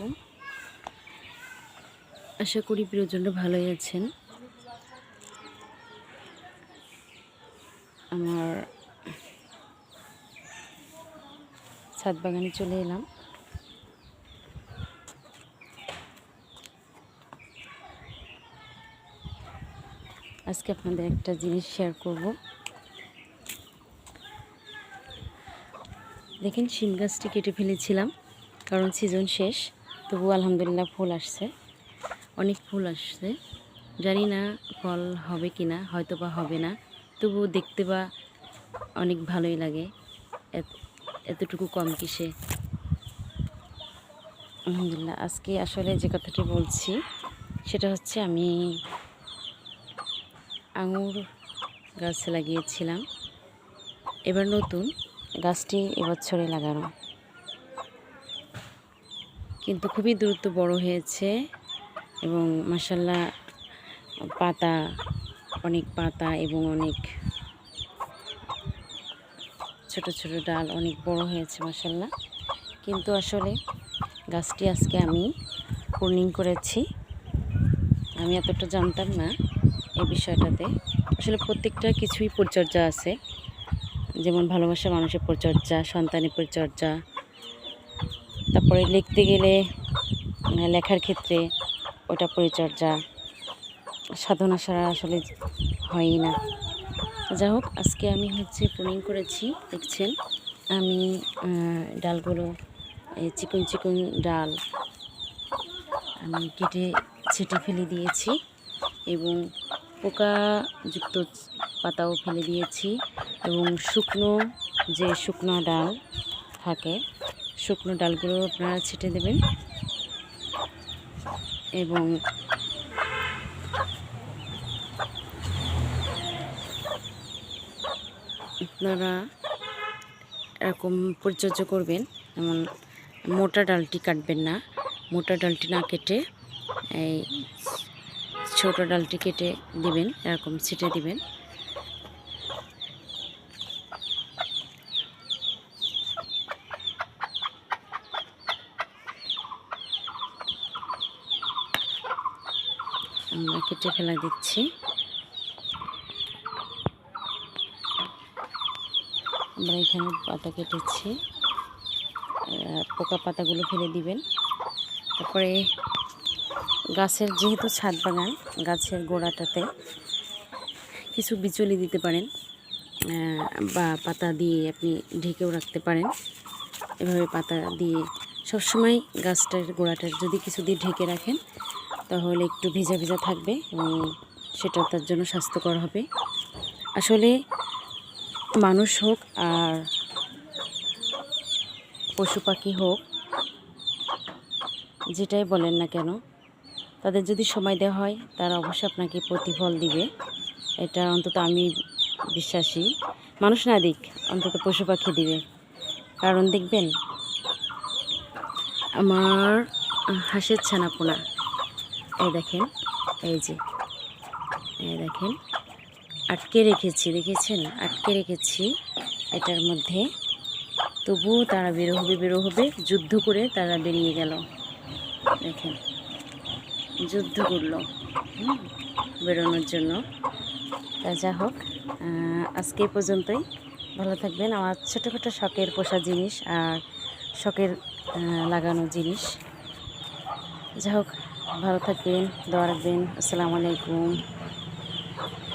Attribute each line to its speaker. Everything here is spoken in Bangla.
Speaker 1: আলাইকুম আশা করি প্রিয়জনরা ভালোই আছেন। আমার ছাদ বাগানে চলে এলাম। আজকে আপনাদের একটা জিনিস শেয়ার করব। দেখেন, শিম গাছটি কেটে ফেলেছিলাম, কারণ সিজন শেষ। তবু আলহামদুলিল্লাহ ফুল আসছে। অনেক ফুল আসছে। জানি না ফল হবে কি না হয়তো বা হবে না। তবু দেখতে বা অনেক ভালোই লাগে। এত- এতটুকু কম কিসে। আলহামদুলিল্লাহ, আজকে আসলে যে কথাটি বলছি, সেটা হচ্ছে আমি আঙুর গাছ লাগিয়েছিলাম। এবার নতুন গাছটি এবছরে লাগানো। কিন্তু খুবই দ্রুত বড় হয়েছে এবং মাসাল্লাহ পাতা, অনেক পাতা এবং অনেক ছোট ছোট ডাল অনেক বড় হয়েছে মাসাল্লাহ কিন্তু আসলে গাছটি আজকে আমি পূর্ণিং করেছি। আমি এতটা জানতাম না এই বিষয়টাতে। আসলে প্রত্যেকটা কিছুই পরিচর্যা আছে। যেমন ভালোবাসা মানুষের পরিচর্যা, সন্তানের পরিচর্যা তারপরে লিখতে গেলে মানে লেখার ক্ষেত্রে ওটা পরিচর্যা, সাধনা ছাড়া আসলে হয়ই না। যাই হোক, আজকে আমি হচ্ছে পুনিং করেছি, দেখছেন? আমি ডালগুলো চিকন চিকন ডাল আমি কেটে ছেটে ফেলে দিয়েছি এবং পোকাযুক্ত পাতাও ফেলে দিয়েছি এবং শুকনো যে শুকনো ডাল থাকে শুকনো ডালগুলো আপনারা ছেটে দেবেন। এবং আপনারা এরকম পরিচর্যা করবেন। যেমন মোটা ডালটি কাটবেন না। মোটা ডালটি না কেটে এই ছোটো ডালটি কেটে দিবেন, এরকম ছিটে দিবেন। আমরা কেটে ফেলা দিচ্ছি। আমরা এখানে পাতা কেটেছি। পোকা পাতাগুলো ফেলে দিবেন। তারপরে গাছের যেহেতু ছাদ বাগান, গাছের গোড়াটাতে কিছু বিচলি দিতে পারেন বা পাতা দিয়ে আপনি ঢেকেও রাখতে পারেন। এভাবে পাতা দিয়ে সবসময় গাছটার গোড়াটার যদি কিছু দিয়ে ঢেকে রাখেন তাহলে একটু ভেজা ভেজা থাকবে এবং সেটা তার জন্য স্বাস্থ্যকর হবে। আসলে মানুষ হোক আর পশু পাখি হোক, যেটাই বলেন না কেন, তাদের যদি সময় দেওয়া হয়, তারা অবশ্যই আপনাকে প্রতিফল দিবে। এটা অন্তত আমি বিশ্বাসী। মানুষ না দিক, অন্তত পশু পাখি দিবে। কারণ দেখবেন, আমার হাঁসের ছানাপোনা এই দেখেন, এই যে, এই দেখেন, আটকে রেখেছি, দেখেছেন? আটকে রেখেছি এটার মধ্যে। তবুও তারা বেরো হবে বেরো হবে, যুদ্ধ করে তারা বেরিয়ে গেল। দেখেন, যুদ্ধ করল বেরোনোর জন্য। তা যা হোক আজকে পর্যন্তই। ভালো থাকবেন। আমার ছোটোখাটো শখের পোষা জিনিস আর শখের লাগানো জিনিস। যা হোক ভালো থাকবেন দোয়া রাখবেন। আসসালামু আলাইকুম।